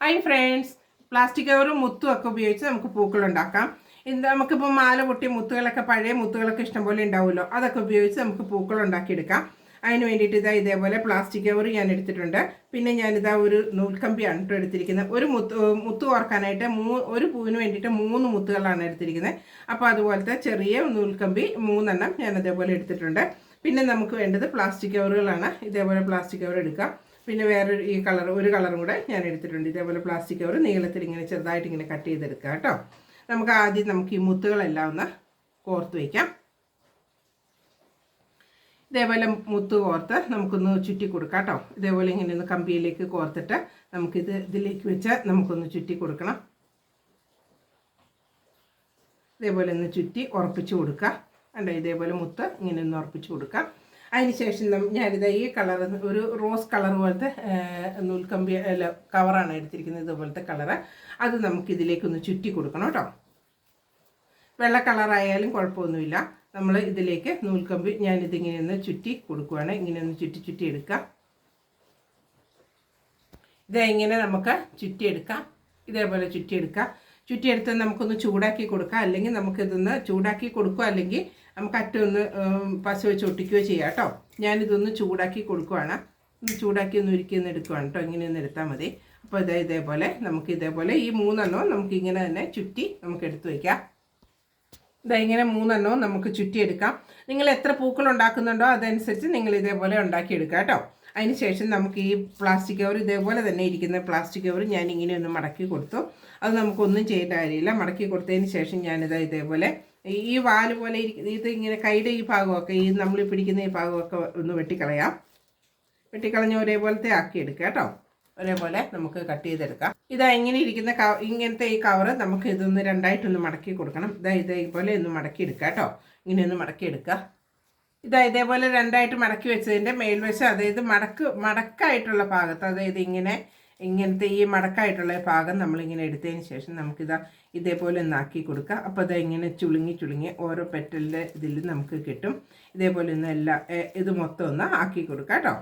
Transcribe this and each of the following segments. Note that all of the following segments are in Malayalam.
ഹായ് ഫ്രണ്ട്സ് പ്ലാസ്റ്റിക് കവറും മുത്തും ഒക്കെ ഉപയോഗിച്ച് നമുക്ക് പൂക്കൾ ഉണ്ടാക്കാം. ഇത് നമുക്കിപ്പോൾ മാല പൊട്ടിയ മുത്തുകളൊക്കെ പഴയ മുത്തുകളൊക്കെ ഇഷ്ടംപോലെ ഉണ്ടാവുമല്ലോ. അതൊക്കെ ഉപയോഗിച്ച് നമുക്ക് പൂക്കൾ ഉണ്ടാക്കിയെടുക്കാം. അതിന് വേണ്ടിയിട്ട് ഇതാ ഇതേപോലെ പ്ലാസ്റ്റിക് കവർ ഞാൻ എടുത്തിട്ടുണ്ട്. പിന്നെ ഞാനിതാ ഒരു നൂൽക്കമ്പിയാണ് കേട്ടോ എടുത്തിരിക്കുന്നത്. ഒരു മുത്ത് മുത്ത് ഓർക്കാനായിട്ട് മൂ ഒരു പൂവിന് വേണ്ടിയിട്ട് മൂന്ന് മുത്തുകളാണ് എടുത്തിരിക്കുന്നത്. അപ്പോൾ അതുപോലത്തെ ചെറിയ നൂൽക്കമ്പി മൂന്നെണ്ണം ഞാൻ അതേപോലെ എടുത്തിട്ടുണ്ട്. പിന്നെ നമുക്ക് വേണ്ടത് പ്ലാസ്റ്റിക് കവറുകളാണ് ഇതേപോലെ പ്ലാസ്റ്റിക് കവർ എടുക്കാം. പിന്നെ വേറൊരു ഈ കളർ ഒരു കളറും കൂടെ ഞാൻ എടുത്തിട്ടുണ്ട്. ഇതേപോലെ പ്ലാസ്റ്റിക് കവർ നീളത്തിൽ ഇങ്ങനെ ചെറുതായിട്ട് ഇങ്ങനെ കട്ട് ചെയ്തെടുക്കുക കേട്ടോ. നമുക്ക് ആദ്യം നമുക്ക് ഈ മുത്തുകളെല്ലാം ഒന്ന് കോർത്ത് വയ്ക്കാം ഇതേപോലെ മുത്ത് കോർത്ത് നമുക്കൊന്ന് ചുറ്റി കൊടുക്കാം കേട്ടോ. ഇതേപോലെ ഇങ്ങനെ ഒന്ന് കമ്പിയിലേക്ക് കോർത്തിട്ട് നമുക്കിത് ഇതിലേക്ക് വെച്ച് നമുക്കൊന്ന് ചുറ്റി കൊടുക്കണം. ഇതേപോലെ ഒന്ന് ചുറ്റി ഉറപ്പിച്ച് കൊടുക്കുക കണ്ടോ? ഇതേപോലെ മുത്ത് ഇങ്ങനെ ഒന്ന് ഉറപ്പിച്ച് കൊടുക്കാം. അതിനുശേഷം ശേഷം ഞാനിത് ഈ കളർ ഒരു റോസ് കളർ പോലത്തെ നൂൽക്കമ്പി അല്ല കവറാണ് എടുത്തിരിക്കുന്നത് ഇതുപോലത്തെ കളറ്. അത് നമുക്ക് ഇതിലേക്കൊന്ന് ചുറ്റി കൊടുക്കണം കേട്ടോ. വെള്ള കളറായാലും കുഴപ്പമൊന്നുമില്ല. നമ്മൾ ഇതിലേക്ക് നൂൽക്കമ്പി ഞാനിതിങ്ങനെ ഒന്ന് ചുറ്റി കൊടുക്കുവാണ്. ഇങ്ങനെ ഒന്ന് ചുറ്റി ചുറ്റി എടുക്കാം. ഇത് ഇങ്ങനെ നമുക്ക് ചുറ്റിയെടുക്കാം. ഇതേപോലെ ചുറ്റിയെടുക്കാം. ചുറ്റിയെടുത്ത് നമുക്കൊന്ന് ചൂടാക്കി കൊടുക്കാം. അല്ലെങ്കിൽ നമുക്കിതൊന്ന് ചൂടാക്കി കൊടുക്കുക. അല്ലെങ്കിൽ നമുക്ക് അറ്റൊന്ന് ഉം, പശ വെച്ച് ഒട്ടിക്കുകയോ ചെയ്യാം കേട്ടോ. ഞാനിതൊന്ന് ചൂടാക്കി കൊടുക്കുവാണ്. ചൂടാക്കി ഒന്ന് ഉരുക്കി ഒന്ന് എടുക്കുവാണ് കേട്ടോ. ഇങ്ങനെ ഒന്ന് എടുത്താൽ മതി. അപ്പോൾ ഇതേ ഇതേപോലെ നമുക്ക് ഇതേപോലെ ഈ മൂന്നെണ്ണവും നമുക്ക് ഇങ്ങനെ തന്നെ ചുറ്റി നമുക്ക് എടുത്തു വയ്ക്കാം. ഇതാ ഇങ്ങനെ മൂന്നെണ്ണവും നമുക്ക് ചുറ്റിയെടുക്കാം നിങ്ങൾ എത്ര പൂക്കൾ ഉണ്ടാക്കുന്നുണ്ടോ അതനുസരിച്ച് നിങ്ങൾ ഇതേപോലെ ഉണ്ടാക്കിയെടുക്കുക കേട്ടോ. അതിന് ശേഷം നമുക്ക് ഈ പ്ലാസ്റ്റിക് കവർ ഇതേപോലെ തന്നെ ഇരിക്കുന്ന പ്ലാസ്റ്റിക് കവർ ഞാൻ ഇങ്ങനെ ഒന്ന് മടക്കി കൊടുത്തു. അത് നമുക്കൊന്നും ചെയ്യേണ്ട കാര്യമില്ല. മടക്കി കൊടുത്തതിന് ശേഷം ഞാനിതാ ഇതേപോലെ ഈ വാൽ പോലെ ഇരിക്കുന്ന ഇത് ഇങ്ങനെ കൈയുടെ ഈ ഭാഗമൊക്കെ ഈ നമ്മൾ പിടിക്കുന്ന ഈ ഭാഗമൊക്കെ ഒന്ന് വെട്ടിക്കളയാം. വെട്ടിക്കളഞ്ഞ് ഒരേപോലത്തെ ആക്കിയെടുക്കുക കേട്ടോ. ഒരേപോലെ നമുക്ക് കട്ട് ചെയ്തെടുക്കാം. ഇതാ ഇങ്ങനെ ഇരിക്കുന്ന കവ ഇങ്ങനത്തെ ഈ കവറ് നമുക്ക് ഇതൊന്ന് രണ്ടായിട്ടൊന്ന് മടക്കി കൊടുക്കണം. ഇതാ ഇതേപോലെ ഒന്ന് മടക്കി എടുക്കുക കേട്ടോ. ഇങ്ങനെ ഒന്ന് മടക്കി എടുക്കുക ഇതാ ഇതേപോലെ രണ്ടായിട്ട് മടക്കി വെച്ചതിന്റെ മേൽവശം അതായത് മടക്ക് മടക്കായിട്ടുള്ള ഭാഗത്ത് അതായത് ഇങ്ങനെ ഇങ്ങനത്തെ ഈ മടക്കായിട്ടുള്ള ഭാഗം നമ്മളിങ്ങനെ എടുത്തതിന് ശേഷം നമുക്കിതാ ഇതേപോലെ ഒന്നാക്കി കൊടുക്കുക. അപ്പോൾ ഇതാ ഇങ്ങനെ ചുളുങ്ങി ചുളുങ്ങി ഓരോ പെറ്റലിന്റെ ഇതിൽ നമുക്ക് കിട്ടും. ഇതേപോലെ ഒന്ന് എല്ലാ ഇത് മൊത്തം ഒന്ന് ആക്കി കൊടുക്കാം കേട്ടോ.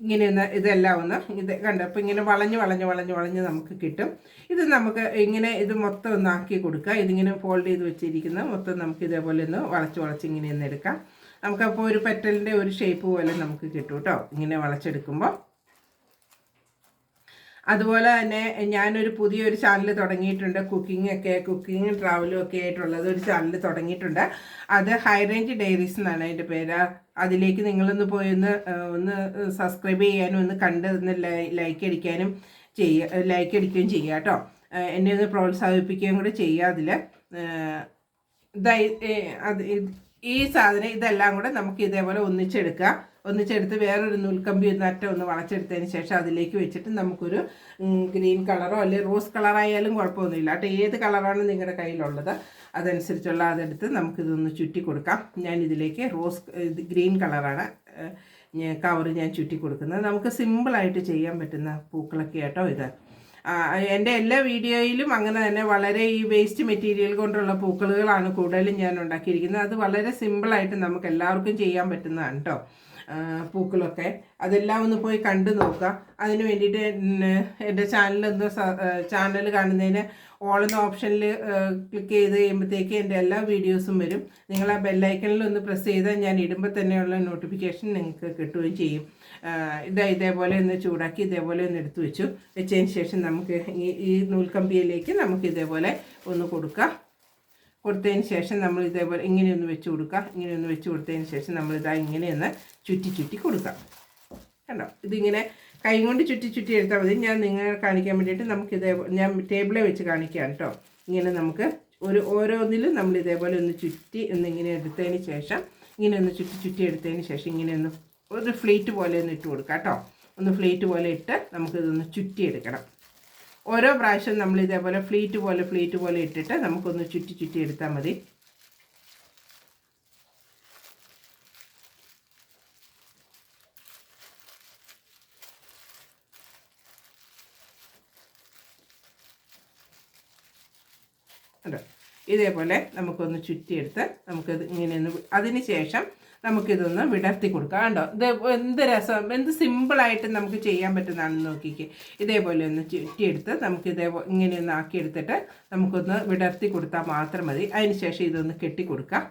ഇങ്ങനെ ഒന്ന് ഇതെല്ലാം ഒന്ന് ഇത് കണ്ടോ അപ്പോൾ ഇങ്ങനെ വളഞ്ഞ് വളഞ്ഞ് വളഞ്ഞ് വളഞ്ഞ് നമുക്ക് കിട്ടും. ഇത് നമുക്ക് ഇങ്ങനെ ഇത് മൊത്തം ഒന്ന് ആക്കി കൊടുക്കുക. ഇതിങ്ങനെ ഫോൾഡ് ചെയ്ത് വെച്ചിരിക്കുന്നത് മൊത്തം നമുക്ക് ഇതേപോലെ ഒന്ന് വളച്ച് വളച്ച് ഇങ്ങനെ ഒന്ന് എടുക്കാം. നമുക്കപ്പോൾ ഒരു പെറ്റലിന്റെ ഒരു ഷേപ്പ് പോലെ നമുക്ക് കിട്ടും കേട്ടോ ഇങ്ങനെ വളച്ചെടുക്കുമ്പോൾ അതുപോലെ തന്നെ ഞാനൊരു പുതിയൊരു ചാനൽ തുടങ്ങിയിട്ടുണ്ട്. കുക്കിംഗ് ഒക്കെ കുക്കിംഗ് ട്രാവലും ഒക്കെ ആയിട്ടുള്ളത് ഒരു ചാനൽ തുടങ്ങിയിട്ടുണ്ട്. അത് ഹൈ റേഞ്ച് ഡയറീസ് എന്നാണ് അതിന്റെ പേര്. അതിലേക്ക് നിങ്ങളൊന്ന് പോയി ഒന്ന് ഒന്ന് സബ്സ്ക്രൈബ് ചെയ്യാനും ഒന്ന് കണ്ട് ഒന്ന് ലൈക്ക് അടിക്കാനും ചെയ്യുക ലൈക്ക് അടിക്കുകയും ചെയ്യുക കേട്ടോ. എന്നെ ഒന്ന് പ്രോത്സാഹിപ്പിക്കുകയും കൂടെ ചെയ്യുക അതിൽ അത് ഈ സാധനം ഇതെല്ലാം കൂടെ നമുക്ക് ഇതേപോലെ ഒന്നിച്ചെടുക്കുക ഒന്നിച്ചെടുത്ത് വേറൊരു നൂൽക്കമ്പി ഒന്ന് അറ്റം ഒന്ന് വളച്ചെടുത്തതിന് ശേഷം അതിലേക്ക് വെച്ചിട്ട് നമുക്കൊരു ഗ്രീൻ കളറോ അല്ലെങ്കിൽ റോസ് കളറായാലും കുഴപ്പമൊന്നുമില്ല. കേട്ടോ ഏത് കളറാണ് നിങ്ങളുടെ കയ്യിലുള്ളത് അതനുസരിച്ചുള്ള അതെടുത്ത് നമുക്കിതൊന്ന് ചുറ്റി കൊടുക്കാം. ഞാൻ ഇതിലേക്ക് റോസ് ഇത് ഗ്രീൻ കളറാണ് കവർ ഞാൻ ചുറ്റി കൊടുക്കുന്നത്. നമുക്ക് സിമ്പിളായിട്ട് ചെയ്യാൻ പറ്റുന്ന പൂക്കളൊക്കെ കേട്ടോ ഇത്. എന്റെ എല്ലാ വീഡിയോയിലും അങ്ങനെ തന്നെ വളരെ ഈ വേസ്റ്റ് മെറ്റീരിയൽ കൊണ്ടുള്ള പൂക്കളുകളാണ് കൂടുതലും ഞാൻ ഉണ്ടാക്കിയിരിക്കുന്നത്. അത് വളരെ സിമ്പിളായിട്ട് നമുക്ക് എല്ലാവർക്കും ചെയ്യാൻ പറ്റുന്നതാണ് കേട്ടോ. പൂക്കളൊക്കെ. അതെല്ലാം ഒന്ന് പോയി കണ്ടു നോക്കുക. അതിന് വേണ്ടിയിട്ട് എന്റെ ചാനലൊന്ന് ചാനൽ കാണുന്നതിന് എന്ന ഓപ്ഷനിൽ ക്ലിക്ക് ചെയ്ത് കഴിയുമ്പോഴത്തേക്ക് എന്റെ എല്ലാ വീഡിയോസും വരും. നിങ്ങൾ ആ ബെല്ലൈക്കണിൽ ഒന്ന് പ്രസ് ചെയ്താൽ ഞാൻ ഇടുമ്പോൾ തന്നെയുള്ള നോട്ടിഫിക്കേഷൻ നിങ്ങൾക്ക് കിട്ടുകയും ചെയ്യും. ഇത് ഇതാ ഇതേപോലെ ഒന്ന് ചൂടാക്കി ഇതേപോലെ ഒന്ന് എടുത്തു വെച്ചു. വെച്ചതിന് ശേഷം നമുക്ക് ഈ നൂൽക്കമ്പിയിലേക്ക് നമുക്ക് ഇതേപോലെ ഒന്ന് കൊടുക്കാം. കൊടുത്തതിന് ശേഷം നമ്മൾ ഇതേപോലെ ഇങ്ങനെയൊന്ന് വെച്ച് കൊടുക്കുക ഇങ്ങനെയൊന്ന് വെച്ച് കൊടുത്തതിന് ശേഷം നമ്മൾ ഇതാ ഇങ്ങനെ ചുറ്റി ചുറ്റി കൊടുക്കാം. കണ്ടോ? ഇതിങ്ങനെ കൈ കൊണ്ട് ചുറ്റി ചുറ്റി എടുത്താൽ മതി. ഞാൻ നിങ്ങളെ കാണിക്കാൻ വേണ്ടിയിട്ട് നമുക്ക് ഇതേപോലെ ഞാൻ ടേബിളെ വെച്ച് കാണിക്കാം കേട്ടോ. ഇങ്ങനെ നമുക്ക് ഒരു ഓരോന്നിലും നമ്മൾ ഇതേപോലെ ഒന്ന് ചുറ്റി ഒന്ന് ഇങ്ങനെ എടുത്തതിന് ശേഷം ഇങ്ങനെ ഒന്ന് ചുറ്റി ചുറ്റി എടുത്തതിന് ശേഷം ഇങ്ങനെ ഒന്ന് ഒരു ഫ്ലേറ്റ് പോലെ ഒന്ന് ഇട്ട് കൊടുക്കാം കേട്ടോ. ഒന്ന് ഫ്ലേറ്റ് പോലെ ഇട്ട് നമുക്കിതൊന്ന് ചുറ്റി എടുക്കണം ഓരോ പ്രാവശ്യം നമ്മൾ ഇതേപോലെ ഫ്ലീറ്റ് പോലെ ഫ്ലീറ്റ് പോലെ ഇട്ടിട്ട് നമുക്കൊന്ന് ചുറ്റി ചുറ്റി എടുത്താൽ മതി. ഇതേപോലെ നമുക്കൊന്ന് ചുറ്റിയെടുത്ത് നമുക്കത് ഇങ്ങനെയൊന്ന് അതിന് ശേഷം നമുക്കിതൊന്ന് വിടർത്തി കൊടുക്കാം. കണ്ടോ? ഇത് എന്ത് രസം എന്ത് സിമ്പിളായിട്ട് നമുക്ക് ചെയ്യാൻ പറ്റുന്നതാണെന്ന് നോക്കിക്കേ. ഇതേപോലെ ഒന്ന് ചുറ്റിയെടുത്ത് നമുക്ക് ഇതേപോലെ ഇങ്ങനെ ഒന്ന് ആക്കിയെടുത്തിട്ട് നമുക്കൊന്ന് വിടർത്തി കൊടുത്താൽ മാത്രം മതി. അതിന് ശേഷം ഇതൊന്ന് കെട്ടി കൊടുക്കാം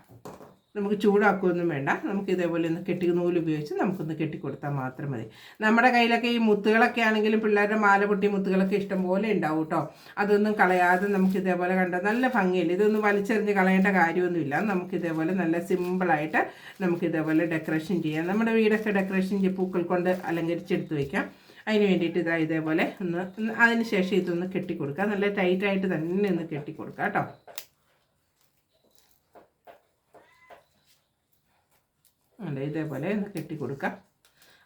നമുക്ക് ചൂടാക്കുകയൊന്നും വേണ്ട. നമുക്ക് ഇതേപോലെ ഒന്ന് കെട്ടി നൂൽ ഉപയോഗിച്ച് നമുക്കൊന്ന് കെട്ടിക്കൊടുത്താൽ മാത്രം മതി. നമ്മുടെ കയ്യിലൊക്കെ ഈ മുത്തുകളൊക്കെ ആണെങ്കിലും പിള്ളേരുടെ മാല പൊട്ടി മുത്തുകളൊക്കെ ഇഷ്ടം പോലെ ഉണ്ടാവും കേട്ടോ അതൊന്നും കളയാതെ നമുക്ക് ഇതേപോലെ കണ്ട നല്ല ഭംഗിയല്ല? ഇതൊന്നും വലിച്ചെറിഞ്ഞ് കളയേണ്ട കാര്യമൊന്നുമില്ല. നമുക്ക് ഇതേപോലെ നല്ല സിമ്പിളായിട്ട് നമുക്ക് ഇതേപോലെ ഡെക്കറേഷൻ ചെയ്യാം. നമ്മുടെ വീടൊക്കെ ഡെക്കറേഷൻ പൂക്കൾ കൊണ്ട് അലങ്കരിച്ചെടുത്ത് വയ്ക്കാം അതിന് വേണ്ടിയിട്ട് ഇതാ ഇതേപോലെ ഒന്ന് അതിന് ശേഷം ഇതൊന്ന് കെട്ടിക്കൊടുക്കുക. നല്ല ടൈറ്റായിട്ട് തന്നെ ഒന്ന് കെട്ടിക്കൊടുക്കുക കേട്ടോ അല്ല ഇതേപോലെ ഒന്ന് കെട്ടിക്കൊടുക്കാം.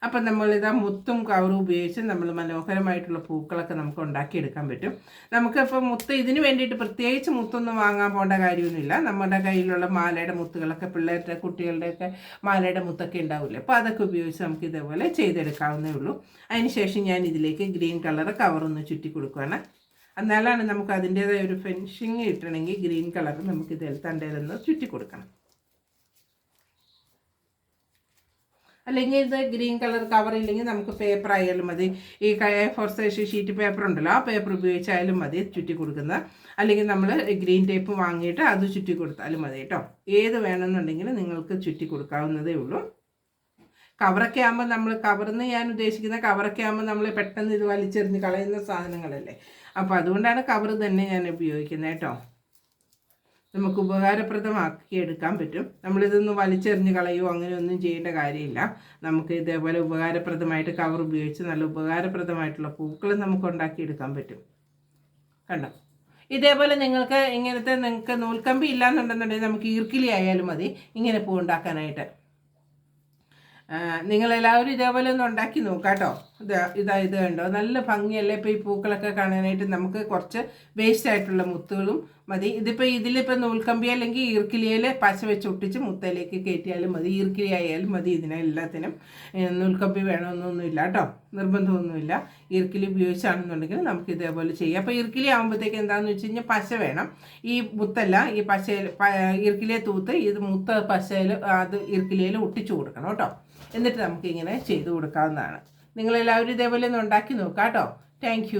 അപ്പം നമ്മളിതാ മുത്തും കവറും ഉപയോഗിച്ച് നമ്മൾ മനോഹരമായിട്ടുള്ള പൂക്കളൊക്കെ നമുക്ക് ഉണ്ടാക്കിയെടുക്കാൻ പറ്റും. നമുക്ക് നമുക്കിപ്പോൾ മുത്ത് ഇതിന് വേണ്ടിയിട്ട് പ്രത്യേകിച്ച് മുത്തൊന്നും വാങ്ങാൻ പോകേണ്ട കാര്യമൊന്നുമില്ല. നമ്മുടെ കയ്യിലുള്ള മാലയുടെ മുത്തുകളൊക്കെ പിള്ളേരുടെ കുട്ടികളുടെയൊക്കെ മാലയുടെ മുത്തൊക്കെ ഉണ്ടാവില്ലേ? അപ്പോൾ അതൊക്കെ ഉപയോഗിച്ച് നമുക്ക് ഇതേപോലെ ചെയ്തെടുക്കാവുന്നേ ഉള്ളൂ. അതിനുശേഷം ഞാൻ ഇതിലേക്ക് ഗ്രീൻ കളർ കവറൊന്ന് ചുറ്റി കൊടുക്കുകയാണ് എന്നാലാണ് നമുക്ക് അതിന്റേതായ ഒരു ഫെൻഷിങ് കിട്ടണമെങ്കിൽ ഗ്രീൻ കളർ നമുക്ക് ഇതിൽ തണ്ടേലൊന്ന് ചുറ്റി കൊടുക്കണം. അല്ലെങ്കിൽ ഇത് ഗ്രീൻ കളർ കവർ ഇല്ലെങ്കിൽ നമുക്ക് പേപ്പർ ആയാലും മതി. ഈ ഫോർ സൈസ് ഷീറ്റ് പേപ്പർ ഉണ്ടല്ലോ ആ പേപ്പർ ഉപയോഗിച്ചായാലും മതി ചുറ്റി കൊടുക്കുന്ന. അല്ലെങ്കിൽ നമ്മൾ ഗ്രീൻ ടേപ്പ് വാങ്ങിയിട്ട് അത് ചുറ്റി കൊടുത്താലും മതി കേട്ടോ. ഏത് വേണമെന്നുണ്ടെങ്കിൽ നിങ്ങൾക്ക് ചുറ്റി കൊടുക്കാവുന്നതേ ഉള്ളൂ. കവറൊക്കെ ആകുമ്പോൾ നമ്മൾ കവർന്ന് ഞാൻ ഉദ്ദേശിക്കുന്ന കവറൊക്കെ ആകുമ്പോൾ നമ്മൾ പെട്ടെന്ന് ഇത് വലിച്ചെറിഞ്ഞ് കളയുന്ന സാധനങ്ങളല്ലേ? അപ്പോൾ അതുകൊണ്ടാണ് കവർ തന്നെ ഞാൻ ഉപയോഗിക്കുന്നത് കേട്ടോ. നമുക്ക് ഉപകാരപ്രദമാക്കി എടുക്കാൻ പറ്റും. നമ്മളിതൊന്ന് വലിച്ചെറിഞ്ഞ് കളയോ അങ്ങനെയൊന്നും ചെയ്യേണ്ട കാര്യമില്ല. നമുക്ക് ഇതേപോലെ ഉപകാരപ്രദമായിട്ട് കവർ ഉപയോഗിച്ച് നല്ല ഉപകാരപ്രദമായിട്ടുള്ള പൂക്കൾ നമുക്ക് ഉണ്ടാക്കിയെടുക്കാൻ പറ്റും. കണ്ടോ? ഇതേപോലെ നിങ്ങൾക്ക് ഇങ്ങനത്തെ നിങ്ങൾക്ക് നൂൽക്കമ്പി ഇല്ലാന്നുണ്ടെന്നുണ്ടെങ്കിൽ നമുക്ക് ഈർക്കിലി ആയാലും മതി. ഇങ്ങനെ പൂ ഉണ്ടാക്കാനായിട്ട്. നിങ്ങളെല്ലാവരും ഇതേപോലെ ഒന്ന് ഉണ്ടാക്കി നോക്കാട്ടോ. ഇത് ഇതാ ഇത് കണ്ടോ? നല്ല ഭംഗിയല്ലേ ഇപ്പോൾ ഈ പൂക്കളൊക്കെ കാണാനായിട്ട് നമുക്ക് കുറച്ച് വേസ്റ്റ് ആയിട്ടുള്ള മുത്തുകളും മതി. ഇതിപ്പോൾ ഇതിലിപ്പോൾ നൂൽക്കമ്പി അല്ലെങ്കിൽ ഈർക്കിലിയിൽ പശ വെച്ച് ഒട്ടിച്ച് മുത്തയിലേക്ക് കയറ്റിയാലും മതി. ഈർക്കിലി ആയാലും മതി ഇതിനെല്ലാത്തിനും. നൂൽക്കമ്പി വേണമെന്നൊന്നുമില്ല കേട്ടോ. നിർബന്ധമൊന്നുമില്ല. ഈർക്കിലി ഉപയോഗിച്ചാണെന്നുണ്ടെങ്കിൽ നമുക്ക് ഇതേപോലെ ചെയ്യാം. അപ്പോൾ ഈർക്കിലി ആകുമ്പോഴത്തേക്ക് എന്താണെന്ന് വെച്ച് കഴിഞ്ഞാൽ പശ വേണം. ഈ മുത്തല്ല ഈ പശയിൽ ഈർക്കിലിയെ തൂത്ത് ഇത് മുത്ത പശയിൽ അത് ഈർക്കിലിയിൽ ഒട്ടിച്ചു കൊടുക്കണം കേട്ടോ. എന്നിട്ട് നമുക്ക് ഇങ്ങനെ ചെയ്തു കൊടുക്കാവുന്നതാണ്. നിങ്ങളെല്ലാവരും ഇതേപോലെ ഒന്ന് ഉണ്ടാക്കി നോക്കാം കേട്ടോ താങ്ക്